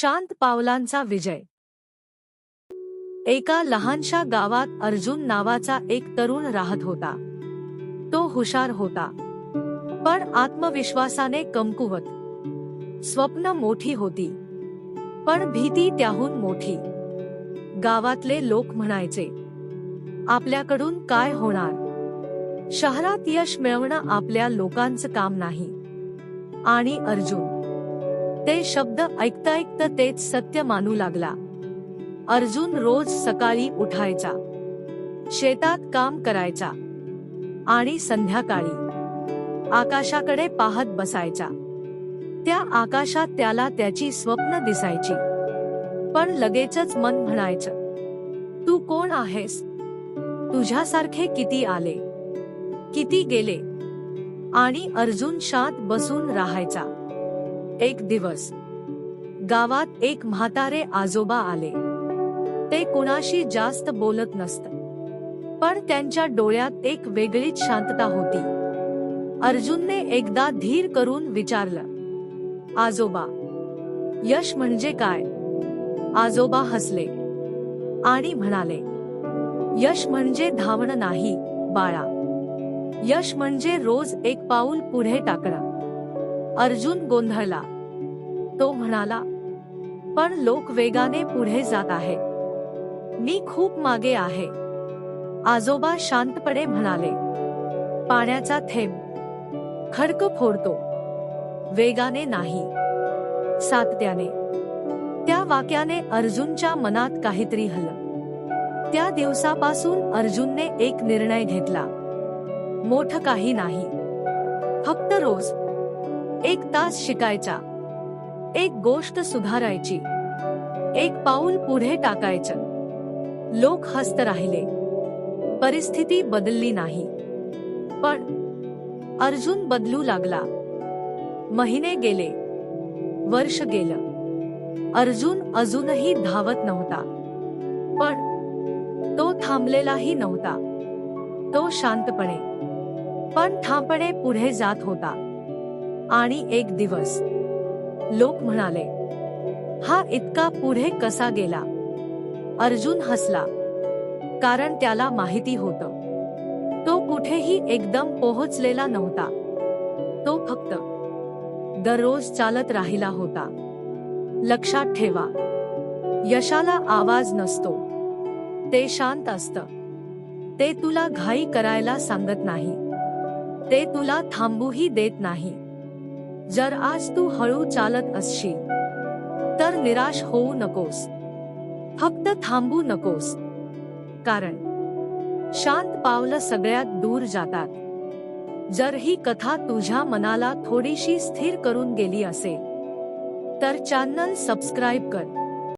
शांत पावलांचा विजय. एका लहानशा गावात अर्जुन नावाचा एक तरुण राहत होता. तो हुशार होता. पण आत्मविश्वासाने कमकुवत. स्वप्न मोठी होती. पण भीती त्याहून मोठी. गावातले लोक म्हणायचे आपल्याकडून काय होणार? शहरात यश मिळवणं आपल्या लोकांचं काम नाही. आणि अर्जुन ते शब्द ऐकता ऐकता तेच सत्य मानू लागला. अर्जुन रोज सकाळी उठायचा. शेतात काम करायचा. आणि संध्याकाळी आकाशाकडे पाहत बसायचा. त्या आकाशात त्याला त्याची स्वप्न दिसायची. पण लगेचच मन म्हणायचं तू कोण आहेस? तुझ्यासारखे किती आले? किती गेले? आणि अर्जुन शांत बसून राहायचा. एक दिवस. गावात एक म्हातारे आजोबा आले. ते कुणाशी जास्त बोलत नसत. पण त्यांच्या डोळ्यात एक वेगळीच शांतता होती. अर्जुनने एकदा धीर करून विचारलं आजोबा यश म्हणजे काय? आजोबा हसले आणि म्हणाले यश म्हणजे धावणं नाही बाळा. यश म्हणजे रोज एक पाऊल पुढे टाकणं. अर्जुन गोंधळला. तो म्हणाला पण लोक वेगाने पुढे जात आहे मी खूप मागे आहे. आजोबा शांतपणे म्हणाले पाण्याचा थेंब. खडक फोडतो. वेगाने नाही. सातत्याने. त्या वाक्याने अर्जुनच्या मनात काहीतरी हलं. त्या दिवसापासून अर्जुनने एक निर्णय घेतला. मोठ काही नाही. फक्त रोज एक तास शिकायचा. एक गोष्ट सुधारायची. एक पाऊल पुढे टाकायचं. लोक हस्त राहिले. परिस्थिती बदलली नाही. पण अर्जुन बदलू लागला. महिने गेले. वर्ष गेलं. अर्जुन अजूनही धावत नव्हता. पण तो थांबलेलाही नव्हता. तो शांतपणे पण ठामपणे पुढे जात होता. आणि एक दिवस. लोक म्हणाले हा इतका पुढे कसा गेला? अर्जुन हसला कारण त्याला माहिती होत. तो कुठेही एकदम पोहोचलेला नव्हता. तो फक्त दररोज चालत राहिला होता. लक्षात ठेवा यशाला आवाज नसतो. ते शांत असत. ते तुला घाई करायला सांगत नाही. ते तुला थांबूही देत नाही. जर आज तू हळू चालत असशील, तर निराश होऊ नकोस. फक्त थांबू नकोस. कारण, शांत पावलं सगळ्यात दूर जातात. जर ही कथा तुझ्या मनाला थोडीशी स्थिर करून गेली असेल, तर चॅनल सबस्क्राईब कर.